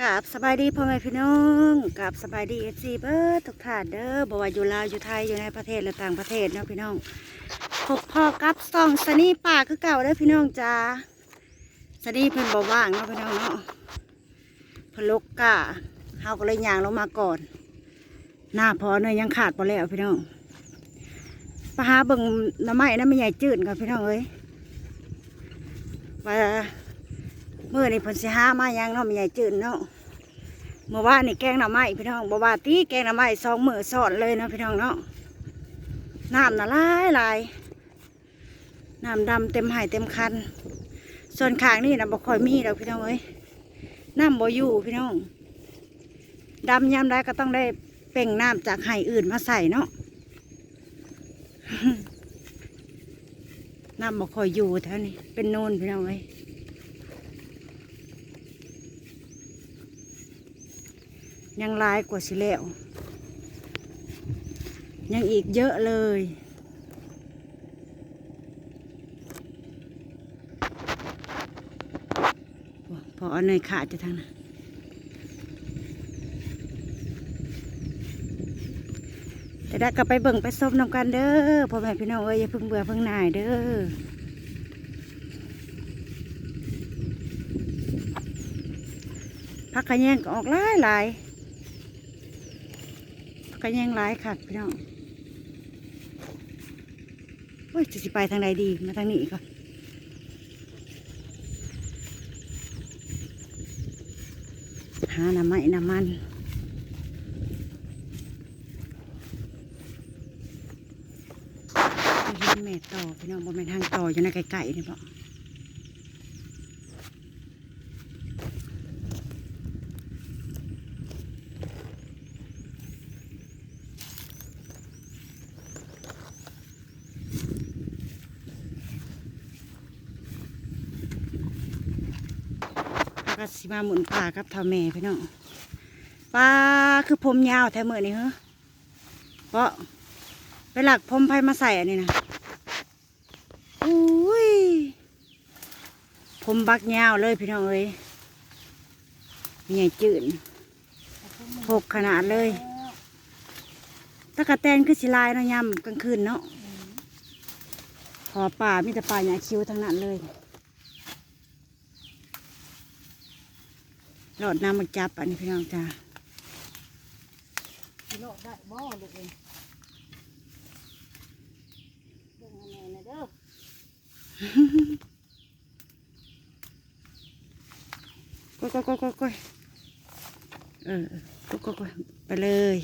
กราบสบายดีพ่อแม่พี่น้องกราบสบายดีเอฟซีเบิร์ทุกท่านเด้อบ่ว่าอยู่ลาวอยู่ไทยอยู่ในประเทศและต่างประเทศเนาะพี่น้องพบพ่อกับซองสนีป่าคือเก่าเด้อพี่น้องจ้าสนีเพิ่นบ่ว่างเนาะพี่น้องเนาะพลกกะเฮาก็เลยย่างลงมาก่อน หน้าพอเนยยังขาดบ่แล้วพี่น้องปหาเบิ่งน้ำไม้น้ำไม่ใหญ่จืดก่อนพี่น้องเอ้ยว่าเมื่อนี่เพิ่นสิหามายังเนาะแม่ใหญ่จืดเนาะ เมื่อวานนี่แกงหน่อไม้พี่น้องบ่ว่าตีแกงหน่อไม้สองมือซ้อนเลยนะพี่น้องเนาะน้ำน่ะหลายหลายน้ำดำเต็มหายเต็มคัน ส่วนขางนี่นะบ่ค่อยมีดอกพี่น้องเอ้ยน้ำบ่อยู่พี่น้องดำยามใดก็ต้องได้เป่งน้ำจากไหายอื่นมาใส่เนาะน้ำบ่ค่อยอยู่แถวนี้เป็นโนนพี่น้องเอ้ย ยังลายกว่าสิแล้ว ยังอีกเยอะเลย พอเอาเนยขาดจะทางนะแต่ได้กลับไปเบิ่งไปซบน้ำกันเด้อพ่อแม่พี่น้องเอ้ยอย่าเพิ่งเบื่อเพิ่งหน่ายเด้อพักขะแยงก็ออกหลายหลาย ก็ยังร้ายค่ะพี่น้องโอ้ยจะสิไปทางใดดีมาทางนี้ก่อนหาน้ำไม้น้ำมันเห็นแม่ต่อพี่น้องบ่แม่นทางต่ออยู่ในไก่ๆนี่บ่แล้ ก็สิมาหมุนป่ากับเท่าแม่พี่น้องปลาคือผมยาวแท้มือนี่เหรอเพราะไปหลักผมไผมาใส่อันนี้นะอุ้ยผมบักยาวเลยพี่น้องเอ้ยใหญ่จืดหกขนาดเลยตะกะแตนคือสิลายนะยามกลางคืนเนาะขอป่ามีแต่ป่าหญ้าคิ้วทั้งนั้นเลย หลอดน้ำมันจับอันนี้พี่น้องจ้าสิโลดได้บ่ลูกเองเบิ่งให้แม่นะเด้อก้อยก้อยก้อยก้อยก้อยเออเออก้อยก้อยก้อยไปเลย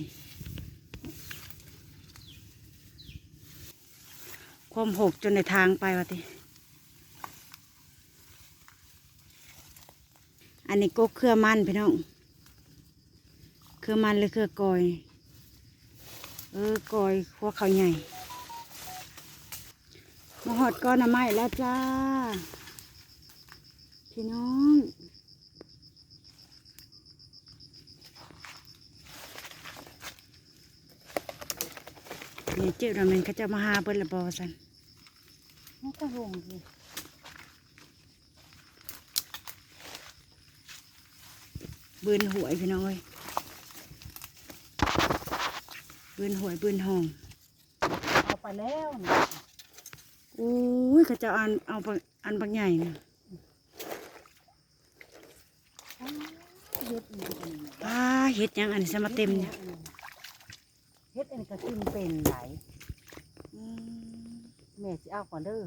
ความหกจนในทางไปวะติ อันนี้ก็เครือมันพี่น้อง เครือมันหรือเครือกอย เออกอยหัวเขาใหญ่มาหอดก้อนหน้ำไม้แล้วจ้า พี่น้องเนี่ยเจ้าเรามันเขาจะมาหาเบิ้ลละบอสันมันก็ลงดิ บืนหวยพี่น้องเอ้ยบืนหวยบืนห้องเอาไปแล้วนี่อุ้ยเขาจะเอาอันเอาปะอันบางใหญ่นะอ้าวเฮ็ดอีกอันนี้ป้าเห็ดหยังอันนี้สมาเต็มเนี่ยเฮ็ดอันนี้ก็กินเป็นไหลแม่สิเอาก่อนเด้อ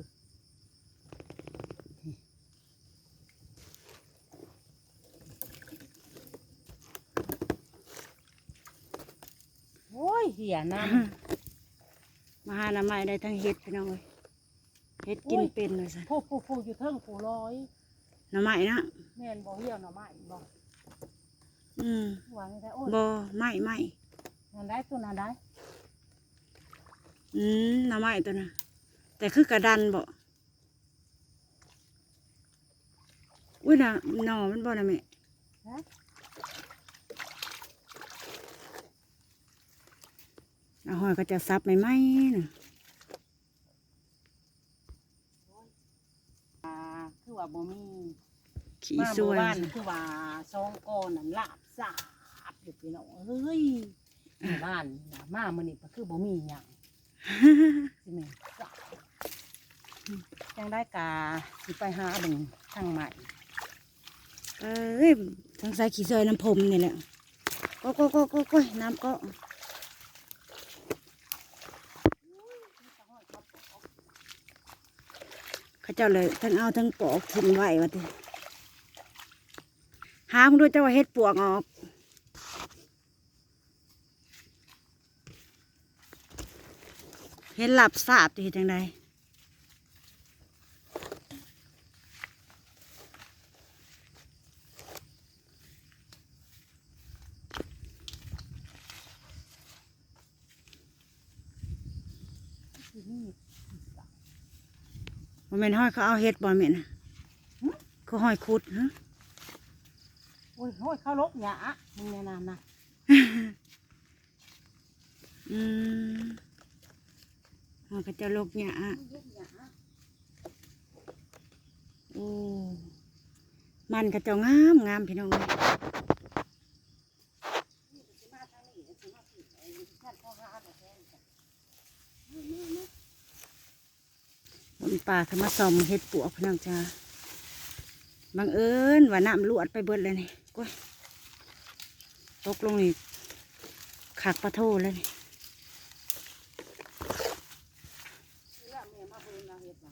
อ้ยเหี่ยน้มาหาหน้ำไม้ได้ทั้งเห็ดพี่น้องเอ้ยเห็ดกินเป็นเลยสันำผู้ผู้ผู้อยู่เทิงผู้ร้อยหน้ำไม้นะแม่นบ่เหี่ยวหน่อไม้บ่อืมวางไว้ได้โอ้ยบอไม่ไม่นั่นได้ตัวนั้นได้อืมหน้ำไม้ตัวน่ะแต่คือกระดันบ่อุ้ยน่ะหน่อมันบ่นะแม่ฮะ อาหอยก็จะซับไม่ไหมน่ะอ่าคือว่าบ่มีเขี่มาสเมื่วอยวานคือว่าซองก้อนนั่นลาบสาบอยู่พี่น้องเฮ้ยเมื่อวานน่ะมามื้อนี้ก็คือบ่มีหยังสิแม่นสาบจังได้กาสิไปหาเบิ่งทางใหม่เอ้ยทางสายขี่ซอยน้ำผมนี่แหละก็ก็ก็ก็ก็น้ำก็ เขาเจ้าเลยทั้งเอาทั้งปอกทิ้งไว้วะทีหามด้วยเจ้าเฮ็ดปวกออกเห็นหลับสาบที่จังได แม่นห้อยเขาเอาเฮ็ดบ่แม่นน่ะเขาห้อยคุดฮะโอ้ยโอ้ยเข้าลกหยามึงแนะนำนะอืมมันก็จะลกหยาลกหยาโอ้มันก็จะงามงามพี่น้องเอ้ยสิมาทางนี้สิมาผิดไอ้ท่านพ่อหาดอกแทนจ้ะ บนป่าขึ้นมาส่อมเฮ็ดปวกพี่น้องจ้าบังเอิญว่าน้ำลวดไปเบิดเลยนี่ก้ยตกลงนี่ขักปลาโทเลยนี่นี่ละแม่มาเบิ่งนาเฮ็ดน่ะ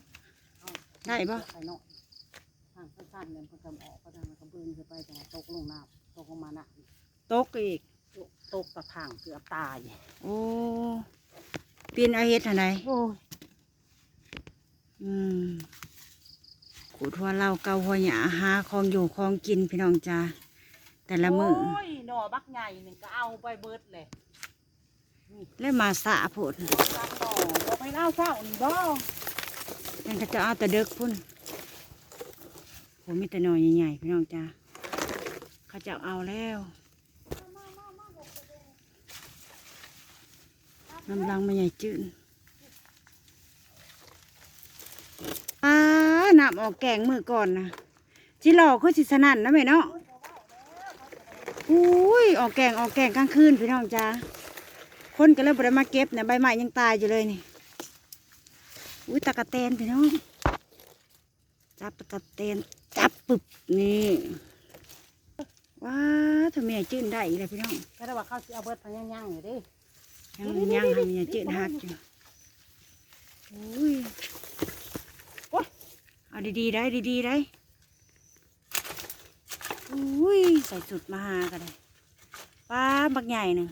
เอาได้ปะไปเนาะทางสั้นๆเนี่ยเพิ่นก็ออกไปทางนั้นก็เบิ่งขึ้นไปจังหวะตกลงน้ำตกลงมาน่ะตกอีกตกตกตะทางเกือบตาย โอ้ปีนเอาเฮ็ดทางไหนโอ้ย อืมขูดหัวเราเกาหัวหยาหาของอยู่ของกินพี่น้องจ้าแต่ละมือโอ้ยหน่อบักใหญ่หนึ่งก็เอาไปเบิดเลยแล้วมาสะโผดบ่ซักหน่อบ่ไปเล่าเศร้านี่บ่นั่นก็จะเอาแต่เด็กพุ่นผมมีแต่หน่อยใหญ่ๆพี่น้องจ้าเขาจะเอาแล้วน้ำลังไม่ใหญ่จืดอ่า น้ำออกแกงมือก่อนนะจิหลอกคือสิสนั่นนะแม่เนาะอุ้ยออกแกงออกแกงกลางคืนพี่น้องจ้าคนก็เลยบ่ได้มาเก็บเนี่ยใบไม้ยังตายอยู่เลยนี่อุ้ยตะกะแตนพี่น้องจับตะกะแตนจับปึบนี่ว้าทำไมจืดได้อีกเลยพี่น้องก็ได้ว่าเขาสิเอาเบิดพะยังๆอยู่เดิยังยังให้มันจืดหักอยู่อุ้ย เอาดีๆได้ดีๆได้อุ้ยใส่สุดมาหากันเลยป้าบักใหญ่หนึ่ง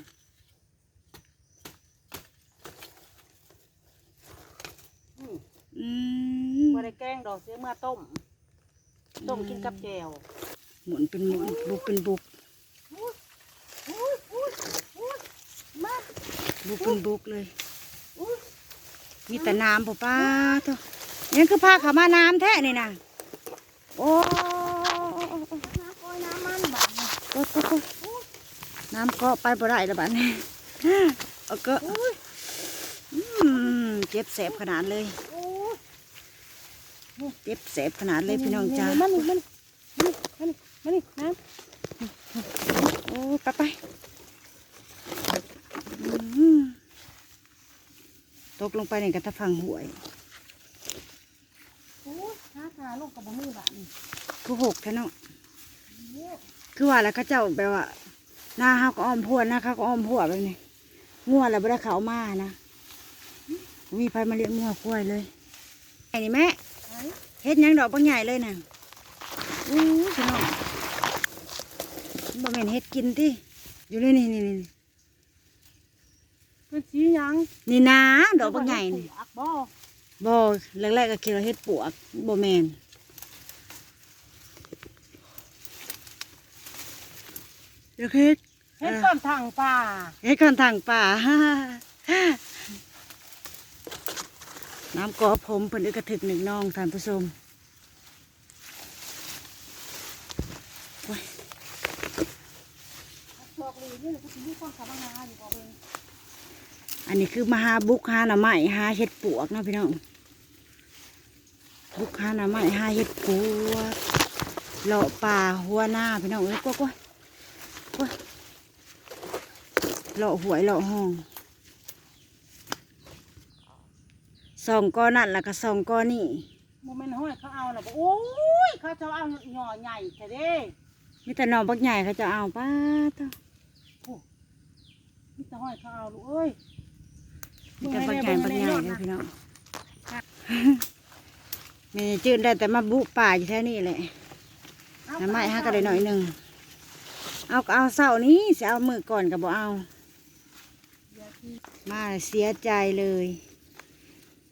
อืมอืมบ่ได้แกงดอกเสียเมื่อต้ม ต้มกินกับแจ่วหมุนเป็นหมุนบุกเป็นบุกอุ้ยอุ้ยอุ้ยมาบุกเป็นบุกเลยอุ้ยมีแต่น้ำป่ป้าเถอะ นี่คือพาเขามาน้ำแท้นี่นะโอ้น้ำก้อยน้ำมันบาดนี่โอ้โอ้โอ้น้ำเกาะไปบ่ได้แล้วบัดนี้เอาก็อืมเจ็บแสบขนาดเลยโอ้ยเจ็บแสบขนาดเลยพี่น้องจ้ามันนี่มันนี่มันนี่มันนี่น้โอ้ไปไปอืมตกลงไปในกระทะฟังหวยำโอ้ยหาทาลูกกั บบ่มีบาดนี่คือหกแค่เนาะเนี่ยคือว่าแล้วเขาเจ้าแบบว่าหน้าเขาก็อ้อมพวนหน้าเขาก็อ้อมพวแบบนี้งัวแล้วไม่ได้เขามานะมีไฟมาเลี้ยงงัวกล้วยเลยไอ้นี่แม่ไอ้เฮ็ดหยังดอกบางใหญ่เลยน่ะอู้พี่น้องบ่แม่นเฮ็ดกินติอยู่นี่นี่นี่นี่เป็นสีหยังนี่นะดอกบางใหญ่นี่อักบ่บ่แรกๆก็คิดว่าเฮ็ดปวกบ่แม่น เดี๋ยวเฮ็ดเฮ็ดต้นทางป่าเฮ็ดกันทางป่าน้ำกอผมเพิ่นอึกกระถึกหนึ่งน้องท่านผู้ชมบอกเลยนี่ก็สิมีคนเขามาหาอยู่บ่เบิ่งอันนี้คือมาหาบุกหาหน่อไม้หาเห็ดปวกเนาะพี่น้องบุกหาหน่อไม้หาเห็ดปวกเลาะป่าหัวหน้าพี่น้องเอ้ยกล้วยกล้วยก ล้วยเลาะหวยเลาะห้องสองก้อนนั่นแล้วก็สองก้อนนี่โมเมนต์ห้อยเขาเอาน่ะบอกโอ้ยเขาจะเอาหน่อใหญ่แค่เด้มีแต่หนอนบักใหญ่เขาจะเอาป้าเต้ามีแต่ห้อยเขาเอาลูกเอ้ยมีแต่บักใหญ่บักใหญ่เลยพี่น้องแม่จืดได้แต่มาบุป่าอยู่แค่นี้แหละน้ำไม้ห้าก็ได้หน่อยหนึ่ง เอาก็เอาเสานี้จะเอามือก่อนกับบ่เอา มาเสียใจเลย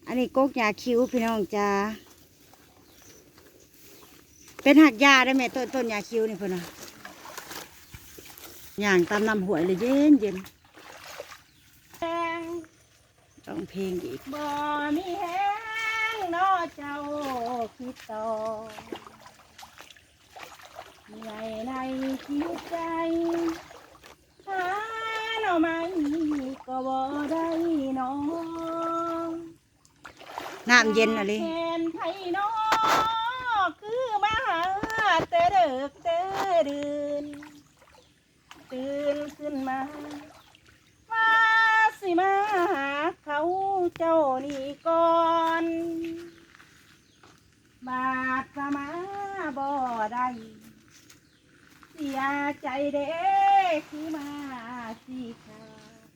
อันนี้กกยาคิ้วพี่น้องจ้าเป็นหักยาได้ไหมต้นต้นยาคิ้วนี่พื่อนน่ะย่างตามนำหวยเลยเย็นเย็นแห้งต้องเพลงอีกบ่มีแห้งนอเจ้าคิดต่อ ใหญ่ในจิตใจหาหน่อไม้ก็บ่ได้น้องน้ำเย็นอะไรแทนไทยนอคือมาหาแต่เด็กแต่ดื่นตื่นขึ้นมาว่าสิมาหาเขาเจ้านี่ก่อน บาดสมาบ่ได้เสียใจ เด้คือมาสิขาด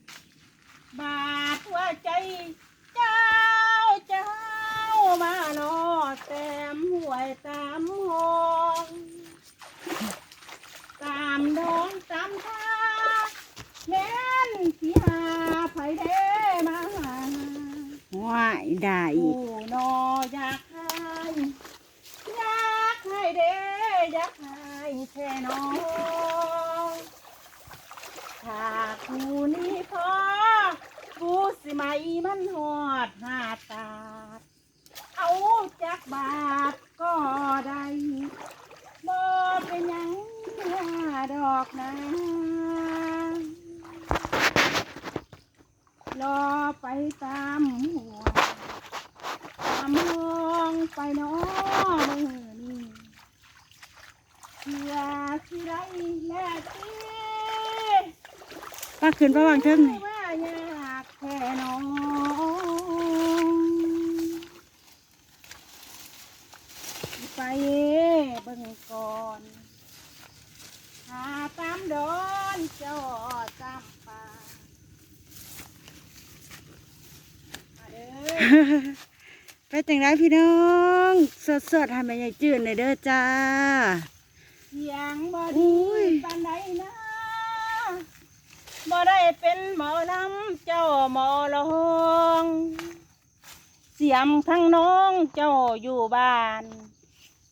บาดหัวใจเจ้าเจ้ามาโนอแต้มหวยตามห้องตามดองตามทาแม่นทีหาไผเด้มาหาว้ายได้อีผู้กนออยากให้อยากให้เด้อยากให้แท่น้อง ถ้ากูนี่พอกูสิไหมมันหอดหาตาดเอาจักบาทก็ได้บ่เป็นหยังว่าดอกนะรอไปตามหัวตามห้องไปน้อมือนี่เพื่อสิได้แลกที่ ป้าขึ้นป้าวางเทิงนี่ว่ายากแค่น้องไปเบิ่งก่อนหาตามดอนเจ้าตามป่ามาเด้อไปจังไรพี่น้อง สดสดๆให้แม่ใหญ่จืดหน่อยเด้อจ้าเสียงบ่อุ้ดียปานใดนะ บ่ได้เป็นหมอลำเจ้าหมอลองเสียมทั้งน้องเจ้าอยู่บ้าน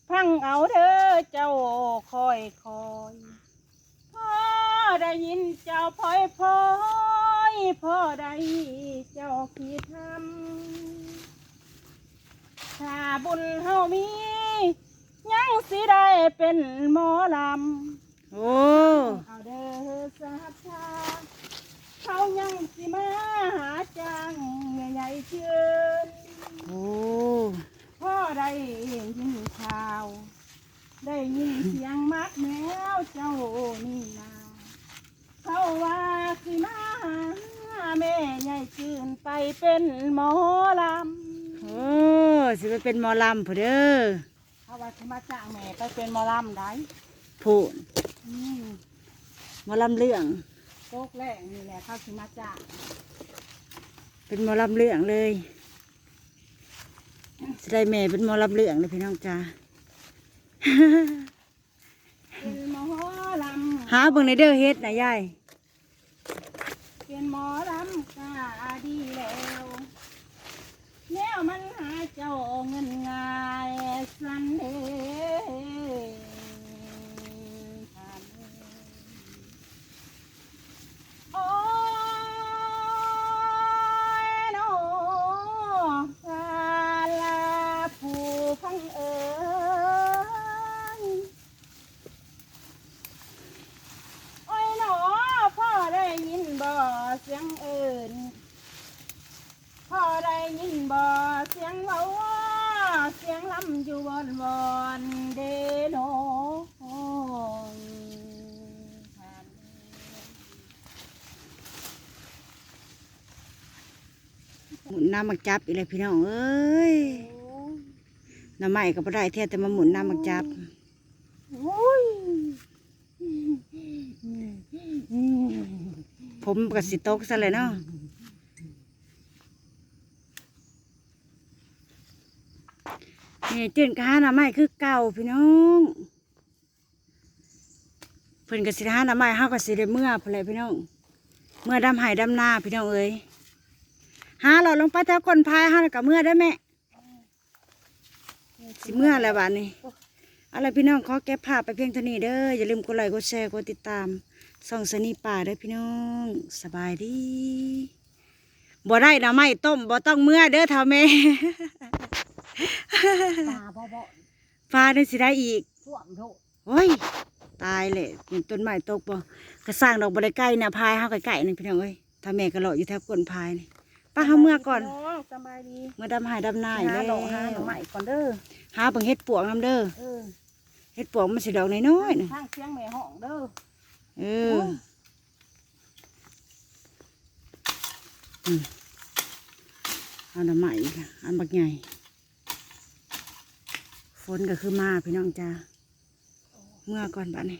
พังเอาเด้อเจ้าคอยคอยพ่อได้ยินเจ้าพลอยพลอยพ่อได้เจ้าคิดทำถ้าบุญเฮามี ยังสิได้เป็นหมอลำ โอ้เอาเด้อสาธาเขายังสิมาหาจังแม่ใหญ่เชิญโอ้พ่อได้ยินข่าว ได้ยินเสียงมักแมวเจ้านี่นาเขาว่าสิมาหาแม่ใหญ่ชื่นไปเป็นหมอลโอ้สิไปเป็นหมอลำผู้เด้อำเขาว่าสิมาจ้างแม่ไปเป็นหมอลำได้ผู้อืม หมอลำเรื่องโตกแรกนี่แหละเขาสิมาจ้างเป็นหมอลำเรื่องเลยสิได้แม่เป็นหมอลำเรื่องเลยพี่น้องจ้าเป็นหมอลำหาเบิ่งในเด้อเฮ็ดนะยายเป็นหมอลำกาดีแล้วแล้วมันหาเจ้าเงินง่ายสันเด หมุนน้ำมักจับอีกเลยพี่น้องเอ้ยน้ำใหม่ก็บ่ได้เท่แต่มาหมุนน้ำมักจับโอ้ยผมก็สิตกซะเลยเนาะนี่จื่นกะหาน้ำใหม่คือเก่าพี่น้องเพิ่นก็สิหาน้ำใหม่เฮาก็สิได้เมื่อพุ่นแหละพี่น้อง เมื่อดำไห้ดำนาพี่น้องเอ้ย หาเราลงไปแถวก้นพายเฮาแล้วก็เมื่อได้แม่สิเมื่อแล้วบาดนี้อะไรพี่น้องขอเก็บภาพไปเพียงเท่านี้เด้ออย่าลืมกดไลค์กดแชร์กดติดตามส่องสนีป่าเด้อพี่น้องสบายดีบ่ได้นะไม่ต้มบ่ต้องเมื่อเด้อเท่าแม่ตาบ่บ่ฟ้าได้สิได้อีกท่วมโถโอ้ยตายเลยเห็นต้นไม้ตกบ่ก็สร้างดอกบ่ได้ใกล้นะพายเฮาใกล้ๆนี่พี่น้องเอ้ยถ้าแม่ก็เลาะอยู่แถวก้นพายนี่ ป้าเฮาเมื่อก่อนสบายดีเมื่อดำหายดำนาอีกหาแล้วดอกหาหน่อไม้ก่อนเด้อหาเบิ่งเฮ็ดปวกนํเด้อเออเฮ็ดปวกมันสิดอกน้อยๆน่ะทางเสียงแม่ห้องเด้อเอออืมเอาดอกไม้อีกอะอันบักใหญ่ฝนก็คือมาพี่น้องจ้าเมื่อก่อนบัดนี้